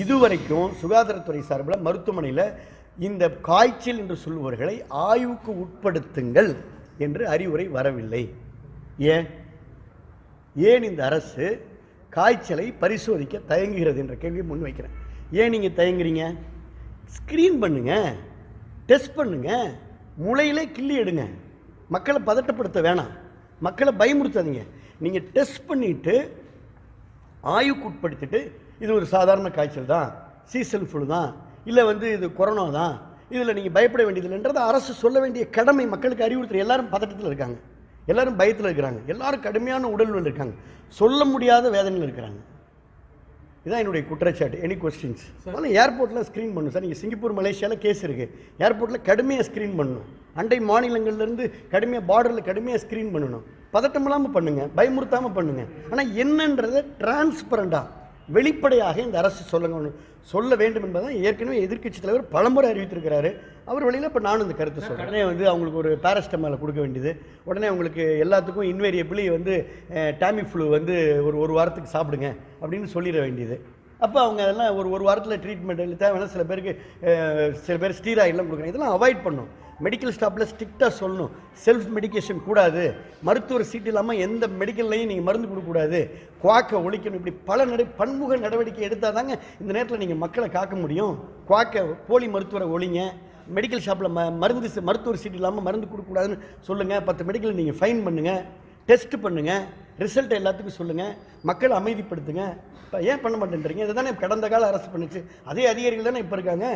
இதுவரைக்கும் சுகாதாரத்துறை சார்பில் மருத்துவமனையில் இந்த காய்ச்சல் என்று சொல்பவர்களை ஆய்வுக்கு உட்படுத்துங்கள் என்று அறிவுரை வரவில்லை. ஏன்? ஏன் இந்த அரசு காய்ச்சலை பரிசோதிக்க தயங்குகிறது என்ற கேள்வியை முன்வைக்கிறேன் ஏன் நீங்கள் தயங்குறீங்க? ஸ்க்ரீன் பண்ணுங்க டெஸ்ட் பண்ணுங்க முளையிலே கிள்ளி எடுங்க. மக்களை பதட்டப்படுத்த வேணாம். மக்களை பயமுறுத்தாதீங்க. நீங்கள் டெஸ்ட் பண்ணிவிட்டு ஆய்வுக்கு உட்படுத்திட்டு இது ஒரு சாதாரண காய்ச்சல் தான் சீசன் ஃப்ளூ தான் இல்லை வந்து இது கொரோனா தான் இதில் நீங்கள் பயப்பட வேண்டியதில்லைன்றதை அரசு சொல்ல வேண்டிய கடமை மக்களுக்கு அறிவுறுத்துற எல்லாரும் பதட்டத்தில் இருக்காங்க. எல்லாரும் பயத்தில் இருக்கிறாங்க. எல்லாரும் கடுமையான உடல்நிலை இருக்காங்க. சொல்ல முடியாத வேதனையில் இருக்கிறாங்க. இதான் என்னுடைய குற்றச்சாட்டு. எனி கொஸ்டின்ஸ் அதனால் ஏர்போர்ட்டில் ஸ்க்ரீன் பண்ணணும் சார் நீங்கள் சிங்கப்பூர் மலேசியாவில் கேஸ் இருக்குது ஏர்போர்ட்டில் கடுமையாக ஸ்க்ரீன் பண்ணணும் அண்டை மாநிலங்கள்லேருந்து கடுமையாக பார்டரில் கடுமையாக ஸ்க்ரீன் பண்ணணும். பதட்டம் இல்லாமல் பண்ணுங்க பயமுறுத்தாமல் பண்ணுங்க. ஆனால் என்னன்றதை டிரான்ஸ்பரண்டாக வெளிப்படையாக இந்த அரசு சொல்லுங்க சொல்ல வேண்டும் என்பதை ஏற்கனவே எதிர்க்கட்சி தலைவர் பலமுறை அறிவித்திருக்கிறாரு. அவர் வழியில் இப்போ நானும் இந்த கருத்தை சொல்கிறேன் உடனே வந்து அவங்களுக்கு ஒரு பேரஸ்டமால் கொடுக்க வேண்டியது. உடனே அவங்களுக்கு எல்லாத்துக்கும் இன்வேரியபிளி வந்து டாமி ஃப்ளூ வந்து ஒரு ஒரு வாரத்துக்கு சாப்பிடுங்க அப்படின்னு சொல்லிட வேண்டியது. அப்போ அவங்க அதெல்லாம் ஒரு ஒரு வாரத்தில் ட்ரீட்மெண்ட் தேவையான சில பேருக்கு சில பேர் ஸ்டீராய்டெலாம் கொடுக்குறாங்க. இதெல்லாம் அவாய்ட் பண்ணும். மெடிக்கல் ஸ்டாப்பில் ஸ்ட்ரிக்டாக சொல்லணும். செல்ஃப் மெடிகேஷன் கூடாது. மருத்துவர் சீட்டு இல்லாமல் எந்த மெடிக்கல்லையும் நீங்கள் மருந்து கொடுக்கக்கூடாது குவாக்கை ஒழிக்கணும். இப்படி பல நட பன்முக நடவடிக்கை எடுத்தால் தாங்க இந்த நேரத்தில் நீங்கள் மக்களை காக்க முடியும். குவாக்கை போலி மருத்துவரை ஒழிங்க. மெடிக்கல் ஷாப்பில் ம மருந்து மருத்துவர் சீட்டு இல்லாமல் மருந்து கொடுக்கக்கூடாதுன்னு சொல்லுங்கள் பத்து மெடிக்கல் நீங்கள் ஃபைன் பண்ணுங்கள் டெஸ்ட் பண்ணுங்கள் ரிசல்ட் எல்லாத்துக்கும் சொல்லுங்கள் மக்களை அமைதிப்படுத்துங்க. இப்போ ஏன் பண்ண மாட்டேன்றீங்க? இதுதானே கடந்த கால அரசு பண்ணுச்சு. அதே அதிகாரிகள் தானே இப்போ இருக்காங்க.